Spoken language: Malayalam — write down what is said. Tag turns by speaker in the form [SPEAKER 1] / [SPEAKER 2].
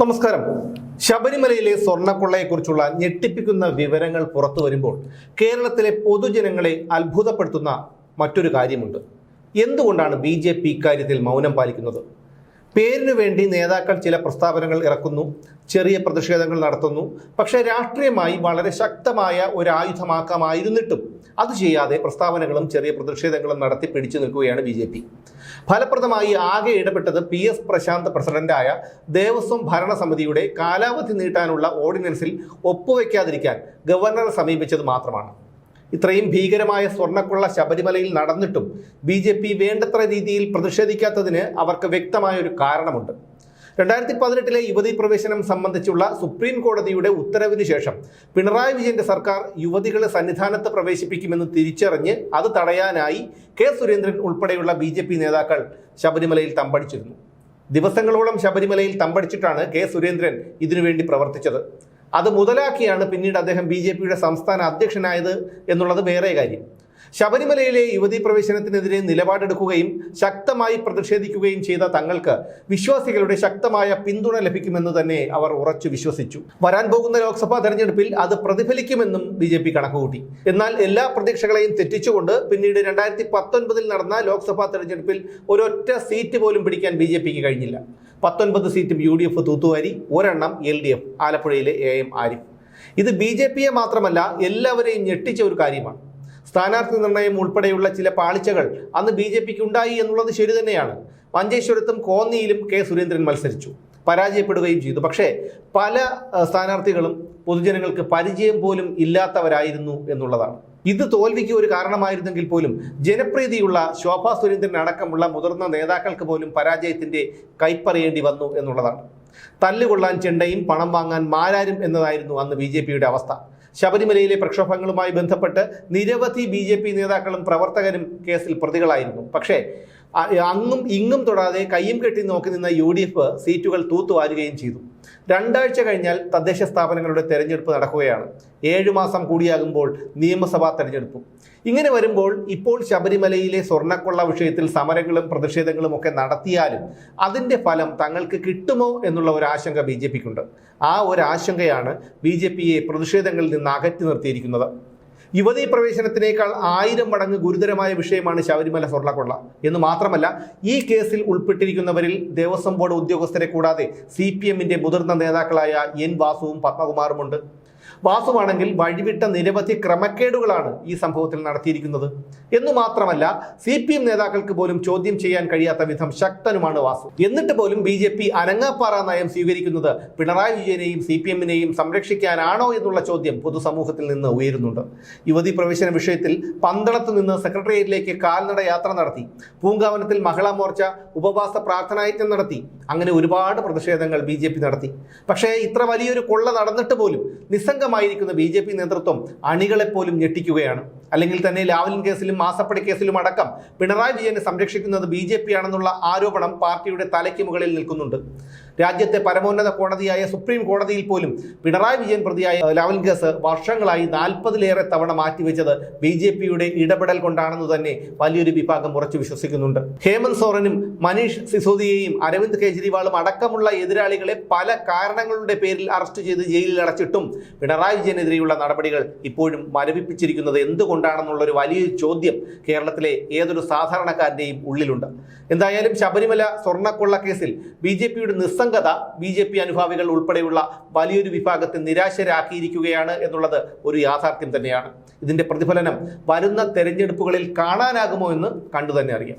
[SPEAKER 1] നമസ്കാരം. ശബരിമലയിലെ സ്വർണക്കൊള്ളയെക്കുറിച്ചുള്ള ഞെട്ടിപ്പിക്കുന്ന വിവരങ്ങൾ പുറത്തു വരുമ്പോൾ കേരളത്തിലെ പൊതുജനങ്ങളെ അത്ഭുതപ്പെടുത്തുന്ന മറ്റൊരു കാര്യമുണ്ട്. എന്തുകൊണ്ടാണ് ബി ജെ പി ഇക്കാര്യത്തിൽ മൗനം പാലിക്കുന്നത്? പേരിനു വേണ്ടി നേതാക്കൾ ചില പ്രസ്താവനകൾ ഇറക്കുന്നു ചെറിയ പ്രതിഷേധങ്ങൾ നടത്തുന്നു. പക്ഷേ രാഷ്ട്രീയമായി വളരെ ശക്തമായ ഒരു ആയുധമാക്കാമായിരുന്നിട്ടും അത് ചെയ്യാതെ പ്രസ്താവനകളും ചെറിയ പ്രതിഷേധങ്ങളും നടത്തി പിടിച്ചു നിൽക്കുകയാണ് ബി ജെ പി. ഫലപ്രദമായി ആകെ ഇടപെട്ടത് പി എസ് പ്രശാന്ത് പ്രസിഡന്റായ ദേവസ്വം ഭരണസമിതിയുടെ കാലാവധി നീട്ടാനുള്ള ഓർഡിനൻസിൽ ഒപ്പുവെക്കാതിരിക്കാൻ ഗവർണറെ സമീപിച്ചത് മാത്രമാണ്. ഇത്രയും ഭീകരമായ സ്വർണക്കുള്ള ശബരിമലയിൽ നടന്നിട്ടും ബി ജെ പി വേണ്ടത്ര രീതിയിൽ പ്രതിഷേധിക്കാത്തതിന് അവർക്ക് വ്യക്തമായ ഒരു കാരണമുണ്ട്. രണ്ടായിരത്തി പതിനെട്ടിലെ യുവതീ പ്രവേശനം സംബന്ധിച്ചുള്ള സുപ്രീം കോടതിയുടെ ഉത്തരവിന് ശേഷം പിണറായി വിജയന്റെ സർക്കാർ യുവതികളെ സന്നിധാനത്ത് പ്രവേശിപ്പിക്കുമെന്ന് തിരിച്ചറിഞ്ഞ് അത് തടയാനായി കെ സുരേന്ദ്രൻ ഉൾപ്പെടെയുള്ള ബി നേതാക്കൾ ശബരിമലയിൽ തമ്പടിച്ചിരുന്നു. ദിവസങ്ങളോളം ശബരിമലയിൽ തമ്പടിച്ചിട്ടാണ് കെ സുരേന്ദ്രൻ ഇതിനുവേണ്ടി പ്രവർത്തിച്ചത്. അത് മുതലാക്കിയാണ് പിന്നീട് അദ്ദേഹം ബി ജെ പിയുടെ സംസ്ഥാന അധ്യക്ഷനായത് എന്നുള്ളത് വേറെ കാര്യം. ശബരിമലയിലെ യുവതീ പ്രവേശനത്തിനെതിരെ നിലപാടെടുക്കുകയും ശക്തമായി പ്രതിഷേധിക്കുകയും ചെയ്ത തങ്ങൾക്ക് വിശ്വാസികളുടെ ശക്തമായ പിന്തുണ ലഭിക്കുമെന്ന് തന്നെ അവർ ഉറച്ചു വിശ്വസിച്ചു. വരാൻ പോകുന്ന ലോക്സഭാ തെരഞ്ഞെടുപ്പിൽ അത് പ്രതിഫലിക്കുമെന്നും ബി ജെ പി കണക്കുകൂട്ടി. എന്നാൽ എല്ലാ പ്രതീക്ഷകളെയും തെറ്റിച്ചുകൊണ്ട് പിന്നീട് രണ്ടായിരത്തി പത്തൊൻപതിൽ നടന്ന ലോക്സഭാ തെരഞ്ഞെടുപ്പിൽ ഒരൊറ്റ സീറ്റ് പോലും പിടിക്കാൻ ബി കഴിഞ്ഞില്ല. പത്തൊൻപത് സീറ്റും യു ഡി എഫ് തൂത്തുവാരി ഒരെണ്ണം എൽ ഡി എഫ് ആലപ്പുഴയിലെ എ എം ആരിഫ്. ഇത് ബി ജെ പിയെ മാത്രമല്ല എല്ലാവരെയും ഞെട്ടിച്ച ഒരു കാര്യമാണ്. സ്ഥാനാർത്ഥി നിർണയം ഉൾപ്പെടെയുള്ള ചില പാളിച്ചകൾ അന്ന് ബി ജെ പിക്ക് ഉണ്ടായി എന്നുള്ളത് ശരി തന്നെയാണ്. മഞ്ചേശ്വരത്തും കോന്നിയിലും കെ സുരേന്ദ്രൻ മത്സരിച്ചു. പരാജയപ്പെടുകയും ചെയ്തു. പക്ഷേ പല സ്ഥാനാർത്ഥികളും പൊതുജനങ്ങൾക്ക് പരിചയം പോലും ഇല്ലാത്തവരായിരുന്നു എന്നുള്ളതാണ്. ഇത് തോൽവിക്ക് ഒരു കാരണമായിരുന്നെങ്കിൽ പോലും ജനപ്രീതിയുള്ള ശോഭാ സുരേന്ദ്രൻ അടക്കമുള്ള മുതിർന്ന നേതാക്കൾക്ക് പോലും പരാജയത്തിന്റെ കൈപ്പറിയേണ്ടി വന്നു എന്നുള്ളതാണ്. തല്ലുകൊള്ളാൻ ചെണ്ടയും പണം വാങ്ങാൻ മാരാരും എന്നതായിരുന്നു അന്ന് ബി ജെ പിയുടെ അവസ്ഥ. ശബരിമലയിലെ പ്രക്ഷോഭങ്ങളുമായി ബന്ധപ്പെട്ട് നിരവധി ബി ജെ പി നേതാക്കളും പ്രവർത്തകരും കേസിൽ പ്രതികളായിരുന്നു. പക്ഷേ അങ്ങും ഇങ്ങും തൊടാതെ കയ്യും കെട്ടി നോക്കി നിന്ന യു ഡി എഫ് സീറ്റുകൾ തൂത്തുവാരുകയും ചെയ്തു. രണ്ടാഴ്ച കഴിഞ്ഞാൽ തദ്ദേശ സ്ഥാപനങ്ങളുടെ തെരഞ്ഞെടുപ്പ് നടക്കുകയാണ്. ഏഴു മാസം കൂടിയാകുമ്പോൾ നിയമസഭാ തെരഞ്ഞെടുപ്പും. ഇങ്ങനെ വരുമ്പോൾ ഇപ്പോൾ ശബരിമലയിലെ സ്വർണക്കൊള്ള വിഷയത്തിൽ സമരങ്ങളും പ്രതിഷേധങ്ങളും ഒക്കെ നടത്തിയാലും അതിന്റെ ഫലം തങ്ങൾക്ക് കിട്ടുമോ എന്നുള്ള ഒരു ആശങ്ക ബി ജെ പിക്കുണ്ട്. ആ ഒരു ആശങ്കയാണ് ബി ജെ പിയെ പ്രതിഷേധങ്ങളിൽ നിന്ന് അകറ്റി നിർത്തിയിരിക്കുന്നത്. യുവതീ പ്രവേശനത്തിനേക്കാൾ ആയിരം മടങ്ങ് ഗുരുതരമായ വിഷയമാണ് ശബരിമല സ്വർണക്കൊള്ള. എന്ന് മാത്രമല്ല ഈ കേസിൽ ഉൾപ്പെട്ടിരിക്കുന്നവരിൽ ദേവസ്വം ബോർഡ് ഉദ്യോഗസ്ഥരെ കൂടാതെ സി പി മുതിർന്ന നേതാക്കളായ എൻ വാസുവും പത്മകുമാറുമുണ്ട്. വാസുവാണെങ്കിൽ വഴിവിട്ട നിരവധി ക്രമക്കേടുകളാണ് ഈ സംഭവത്തിൽ നടത്തിയിരിക്കുന്നത്. എന്നു മാത്രമല്ല സി പി എം നേതാക്കൾക്ക് പോലും ചോദ്യം ചെയ്യാൻ കഴിയാത്ത വിധം ശക്തനുമാണ് വാസു. എന്നിട്ട് പോലും ബി ജെ പി അനങ്ങാപ്പാറ നയം സ്വീകരിക്കുന്നത് പിണറായി വിജയനെയും സി പി എമ്മിനെയും സംരക്ഷിക്കാനാണോ എന്നുള്ള ചോദ്യം പൊതുസമൂഹത്തിൽ നിന്ന് ഉയരുന്നുണ്ട്. യുവതി പ്രവേശന വിഷയത്തിൽ പന്തളത്ത് നിന്ന് സെക്രട്ടേറിയറ്റിലേക്ക് കാൽനട യാത്ര നടത്തി. പൂങ്കാവനത്തിൽ മഹിളാ മോർച്ച ഉപവാസ പ്രാർത്ഥനായജ്ഞം നടത്തി. അങ്ങനെ ഒരുപാട് പ്രതിഷേധങ്ങൾ ബി നടത്തി. പക്ഷേ ഇത്ര വലിയൊരു കൊള്ള നടന്നിട്ട് പോലും നിസ്സംഗമായിരിക്കുന്ന ബി ജെ പി നേതൃത്വം അണികളെപ്പോലും ഞെട്ടിക്കുകയാണ്. അല്ലെങ്കിൽ തന്നെ ലാവലിൻ കേസിലും മാസപ്പടി കേസിലും അടക്കം പിണറായി വിജയനെ സംരക്ഷിക്കുന്നത് ബി ജെ പി ആണെന്നുള്ള ആരോപണം പാർട്ടിയുടെ തലയ്ക്ക് മുകളിൽ നിൽക്കുന്നുണ്ട്. രാജ്യത്തെ പരമോന്നത കോടതിയായ സുപ്രീം കോടതിയിൽ പോലും പിണറായി വിജയൻ പ്രതിയായ ലാവൽ കേസ് വർഷങ്ങളായി നാൽപ്പതിലേറെ തവണ മാറ്റിവെച്ചത് ബി ജെ പിയുടെ ഇടപെടൽ കൊണ്ടാണെന്ന് തന്നെ വലിയൊരു വിഭാഗം ഉറച്ചു വിശ്വസിക്കുന്നുണ്ട്. ഹേമന്ത് സോറനും മനീഷ് സിസോദിയെയും അരവിന്ദ് കെജ്രിവാളും അടക്കമുള്ള എതിരാളികളെ പല കാരണങ്ങളുടെ പേരിൽ അറസ്റ്റ് ചെയ്ത് ജയിലിൽ അടച്ചിട്ടും പിണറായി വിജയനെതിരെയുള്ള നടപടികൾ ഇപ്പോഴും മരവിപ്പിച്ചിരിക്കുന്നത് എന്തുകൊണ്ടാണെന്നുള്ളൊരു വലിയൊരു ചോദ്യം കേരളത്തിലെ ഏതൊരു സാധാരണക്കാരന്റെയും ഉള്ളിലുണ്ട്. എന്തായാലും ശബരിമല സ്വർണക്കൊള്ള കേസിൽ ബി ജെ പിയുടെ നിസ്സംഗത ബി ജെ പി അനുഭാവികൾ ഉൾപ്പെടെയുള്ള വലിയൊരു വിഭാഗത്തെ നിരാശരാക്കിയിരിക്കുകയാണ് എന്നുള്ളത് ഒരു യാഥാർത്ഥ്യം തന്നെയാണ്. ഇതിന്റെ പ്രതിഫലനം വരുന്ന തെരഞ്ഞെടുപ്പുകളിൽ കാണാനാകുമോ എന്ന് കണ്ടു തന്നെ അറിയാം.